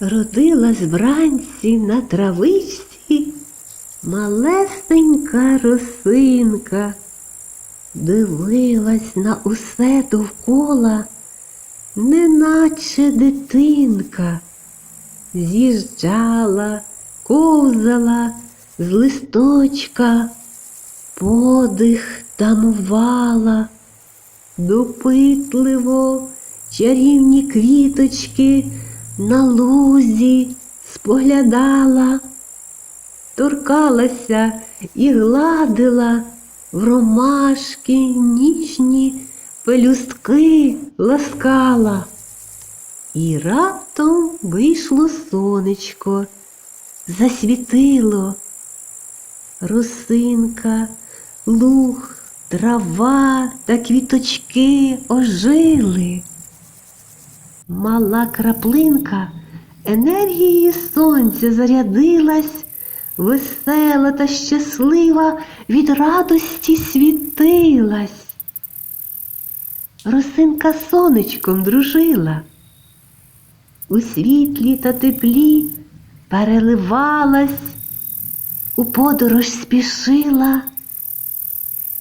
Родилась вранці на травичці малесенька росинка, дивилась на усе довкола, неначе дитинка, з'їжджала, ковзала з листочка, подих тамувала, допитливо чарівні квіточки на лузі споглядала, торкалася і гладила в ромашки ніжні пелюстки ласкала. І раптом вийшло сонечко, засвітило. Росинка, луг, трава та квіточки ожили. Мала краплинка. Енергією сонця зарядилась, весела та щаслива від радості світилась. Росинка сонечком дружила, у світлі та теплі переливалась, у подорож спішила,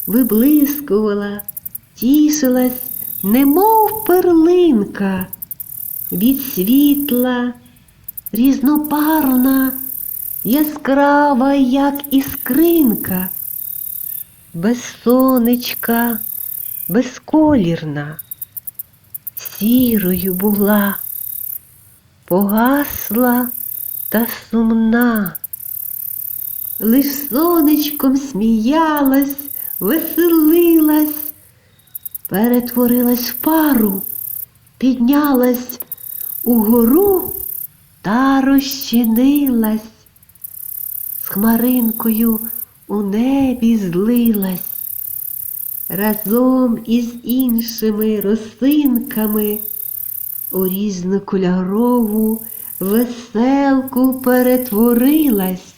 виблискувала, тішилась, немов перлинка від світла, різнопарна, яскрава, як іскринка, без сонечка, безколірна, сірою була, погасла та сумна. Лиш сонечком сміялась, веселилась, перетворилась в пару, піднялась угору та розчинилась, з хмаринкою у небі злилась, разом із іншими росинками у різнокольорову веселку перетворилась.